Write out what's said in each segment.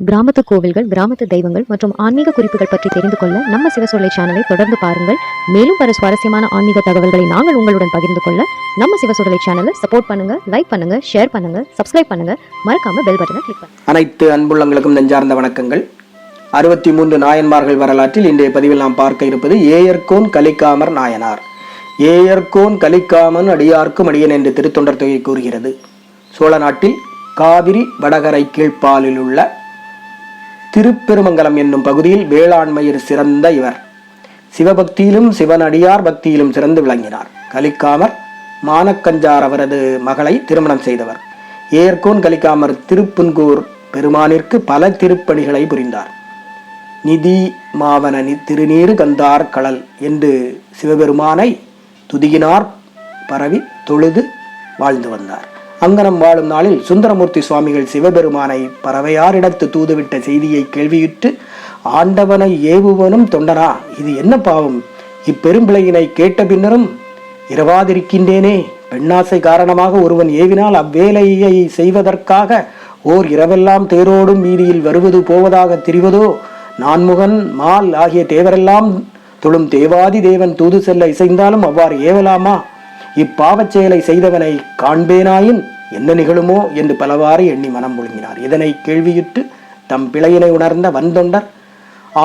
கிராமத்து கோவில்கள் கிராமத்து தெய்வங்கள் மற்றும் ஆன்மீக குறிப்புகள் பற்றி தெரிந்து கொள்ள நம்ம சிவசொல்லை சேனலை தொடர்ந்து பாருங்கள். மேலும் பல சுவாரஸ்யமான ஆன்மீக தகவல்களை நாங்கள் உங்களுடன் பகிர்ந்து கொள்ள நம்ம சிவசொல்லை சேனலை சப்போர்ட் பண்ணுங்க லைக் பண்ணுங்க ஷேர் பண்ணுங்க சப்ஸ்கிரைப் பண்ணுங்க. மறக்காம பெல் பட்டனை கிளிக் பண்ணுங்க. அனைத்து அன்புள்ளங்களுக்கும் நெஞ்சார்ந்த வணக்கங்கள். அறுபத்தி மூன்று நாயன்மார்கள் வரலாற்றில் இன்றைய பதிவில் நாம் பார்க்க இருப்பது ஏயர்கோன் கலிக்காமர் நாயனார். ஏயர்கோன் கலிக்காமன் அடியார்க்கும் அடியன் என்று திருத்தொண்டர் தொகை கூறுகிறது. சோழ நாட்டில் காவிரி வடகரை கீழ்ப்பாலில் உள்ள திருப்பெருமங்கலம் என்னும் பகுதியில் வேளாண்மையில் சிறந்த இவர். சிவபக்தியிலும் சிவனடியார் பக்தியிலும் சிறந்து விளங்கினார். கலிக்காமர் மானக்கஞ்சார் அவரது மகளை திருமணம் செய்தவர். ஏற்கோன் கலிக்காமர் திருப்புன்கூர் பெருமானிற்கு பல திருப்பணிகளை புரிந்தார். நிதி மாவன திருநீரு திருநீறு கந்தார் கடல் என்று சிவபெருமானை துதியினார் பரவி தொழுது வாழ்ந்து வந்தார். அங்கனம் வாழும் நாளில் சுந்தரமூர்த்தி சுவாமிகள் சிவபெருமானை பறவையாரிடத்து தூதுவிட்ட செய்தியை கேள்வியுற்று ஆண்டவனை ஏவுவனும் தொண்டனா இது என்ன பாவம்? இப்பெரும்பிழையினை கேட்ட பின்னரும் இரவாதிருக்கின்றேனே. பெண்ணாசை காரணமாக ஒருவன் ஏவினால் அவ்வேலையை செய்வதற்காக ஓர் இரவெல்லாம் தேரோடும் வீதியில் வருவது போவதாக திரிவதோ? நான்முகன் மால் ஆகிய தேவரெல்லாம் தொழும் தேவாதி தேவன் தூது செல்ல இசைந்தாலும் அவ்வாறு ஏவலாமா? இப்பாவச் செயலை செய்தவனை காண்பேனாயின் என்ன நிகழுமோ என்று பலவாறு எண்ணி மனம் ஒழுங்கினார் இதனை கேள்வியுற்று தம் பிழையினை உணர்ந்த வந்தொண்டர்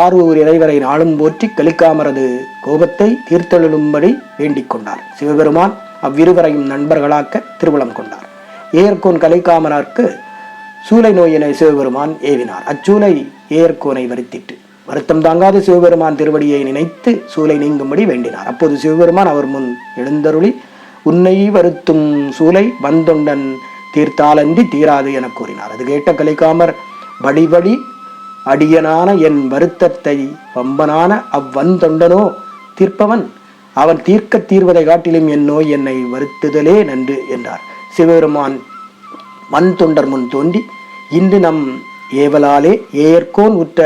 ஆரூர் இறைவரை நாளும் போற்றி கலிக்காமரது கோபத்தை தீர்த்தெழும்படி வேண்டிக் கொண்டார். சிவபெருமான் அவ்விருவரையும் நண்பர்களாக்க திருவளம் கொண்டார். ஏர்கோன் கலிக்காமரருக்கு சூளை நோயினை சிவபெருமான் ஏவினார். அச்சூளை ஏர்கோனை வருத்திட்டு வருத்தம் தாங்காத சிவபெருமான் திருவடியை நினைத்து சூளை நீங்கும்படி வேண்டினார். அப்போது சிவபெருமான் அவர் முன் எழுந்தருளி உன்னை வருத்தும் சூலை வந்தொண்டன் தீர்த்தாலன்றி தீராது என கூறினார். அது கேட்ட கலிகாமர் வடிவடி அடியனான என் வருத்தத்தை வம்பனான அவ்வந்தொண்டனோ தீர்ப்பவன்? அவன் தீர்க்க தீர்வதை காட்டிலும் என் நோய் என்னை வருத்துதலே நன்று என்றார். சிவபெருமான் வன் தொண்டர் முன் தோண்டி இன்று நம் ஏவலாலே ஏற்கோன் உற்ற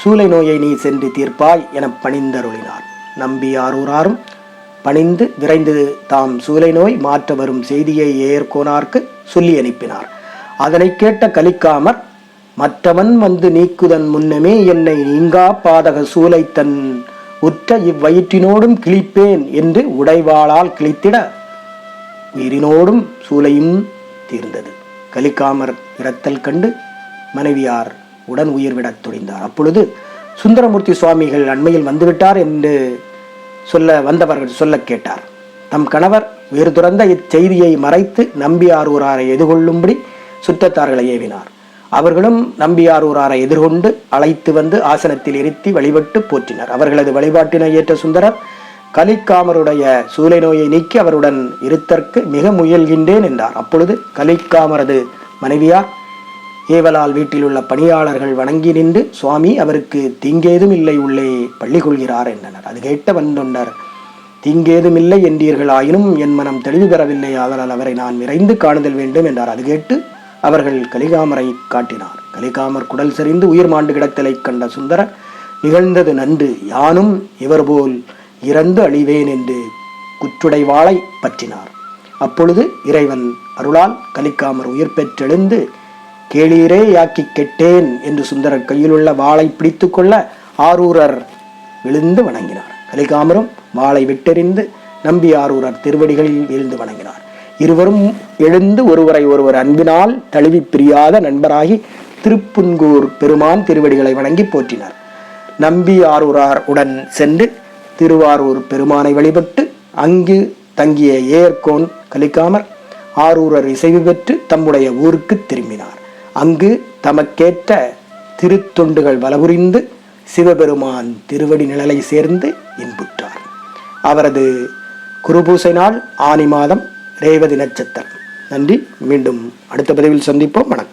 சூளை நோயை நீ சென்று தீர்ப்பாய் என பணிந்தருளினார். நம்பி ஆரூராரும் பணிந்து விரைந்து தாம் சூலை நோய் மாற்ற வரும் செய்தியை ஏற்கோனார்க்கு சொல்லி அனுப்பினார். அதனை கேட்ட கலிக்காமர் மற்றவன் வந்து நீக்குதன் முன்னமே என்னை நீங்கா பாதக சூலை தன் உற்ற இவ்வயிற்றினோடும் கிழிப்பேன் என்று உடைவாளால் கிழித்திட உயிரினோடும் சூளையும் தீர்ந்தது. கலிக்காமர் இறத்தல் கண்டு மனைவியார் உடன் உயிர்விடத் துணிந்தார். அப்பொழுது சுந்தரமூர்த்தி சுவாமிகள் அண்மையில் வந்துவிட்டார் என்று சொல்ல வந்தவர்கள் சொல்ல கேட்டார். தம் கணவர் வேறு துறந்த இச்செய்தியை மறைத்து நம்பியாரூராரை எதிர்கொள்ளும்படி சுற்றத்தார்களை ஏவினார். அவர்களும் நம்பியாரூராரை எதிர்கொண்டு அழைத்து வந்து ஆசனத்தில் இருத்தி வழிபட்டு போற்றினர். அவர்களது வழிபாட்டினை ஏற்ற சுந்தரர் கலிக்காமருடைய சூளை நோயை நீக்கி அவருடன் இருத்தற்கு மிக முயல்கின்றேன் என்றார். அப்பொழுது கலிக்காமரது மனைவியார் ஏவலால் வீட்டில் உள்ள பணியாளர்கள் வணங்கி நின்று சுவாமி அவருக்கு தீங்கேதும் இல்லை உள்ளே பள்ளி கொள்கிறார் என்றனர். அது கேட்ட வந்தொண்டர் தீங்கேதும் இல்லை என்றீர்கள் ஆயினும் என் மனம் தெளிவு பெறவில்லை. ஆதலால் அவரை நான் விரைந்து காணுதல் வேண்டும் என்றார். அது கேட்டு அவர்கள் கலிகாமரை காட்டினார். கலிகாமர் குடல் சரிந்து உயிர் மாண்டு கிடத்தலை கண்ட சுந்தரர் நிகழ்ந்தது நன்று. யானும் இவர் போல் இறந்து அழிவேன் என்று குற்றுடை வாளை பற்றினார். அப்பொழுது இறைவன் அருளால் கலிக்காமர் உயிர் பெற்றெழுந்து கேளீரே யாக்கி கெட்டேன் என்று சுந்தரர் கையிலுள்ள வாளை பிடித்து கொள்ள ஆரூரர் விழுந்து வணங்கினார். கலிகாமரும் வாளை விட்டெறிந்து நம்பி ஆரூரர் திருவடிகளில் வீழ்ந்து வணங்கினார். இருவரும் எழுந்து ஒருவரை ஒருவர் அன்பினால் தழுவி பிரியாத நண்பராகி திருப்புன்கூர் பெருமான் திருவடிகளை வணங்கி போற்றினார். நம்பி ஆரூரார் உடன் சென்று திருவாரூர் பெருமானை வழிபட்டு அங்கு தங்கிய ஏர்கோன் கலிக்காமர் ஆரூரர் இசைவு பெற்று தம்முடைய ஊருக்கு திரும்பினார். அங்கு தமக்கேற்ற திருத்தொண்டுகள் வலபுரிந்து சிவபெருமான் திருவடி நிழலை சேர்ந்து இன்புற்றார். அவரது குருபூசை நாள் ஆனி மாதம் ரேவதி நட்சத்திரம். நன்றி. மீண்டும் அடுத்த பதிவில் சந்திப்போம். வணக்கம்.